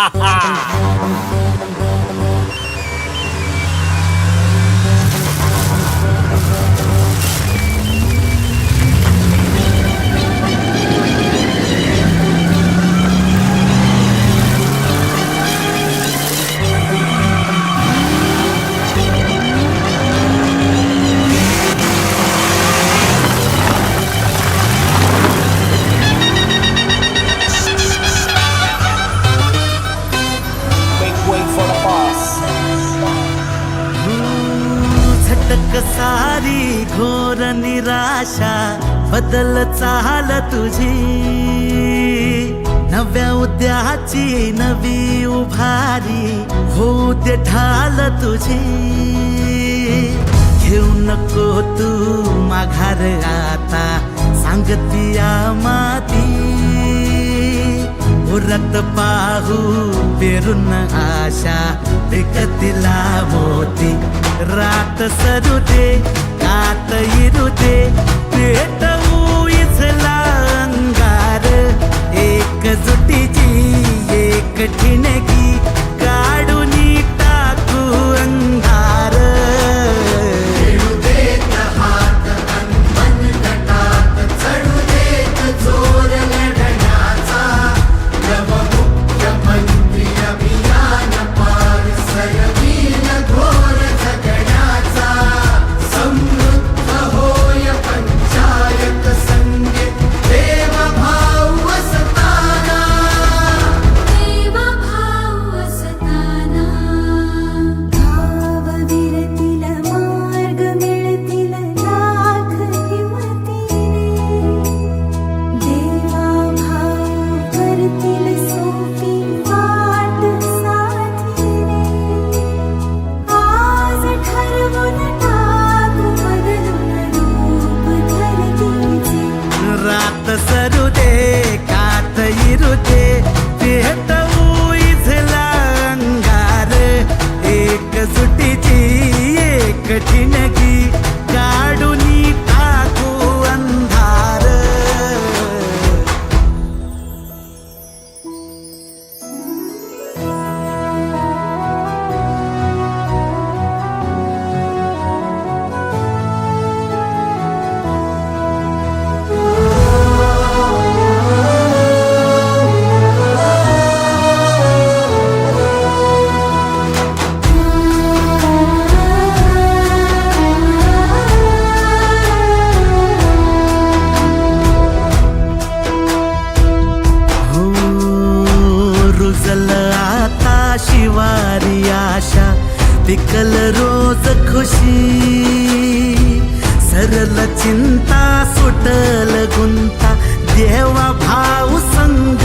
Ha ha! झटक सारी घोर निराशा बदल चाल तुझी. नव्या उद्याची नवी उभारी होऊ ढाल तुझी. घेऊ नको तू माघार आता सांगतिया माती उरत पाहू पेरून आशा विकतीला मोती. रात सरुते आत इरुते पेट रुजल आता शिवारी आशा पिकल रोज खुशी. सरल चिंता सुटल गुंता देवा भाऊ संग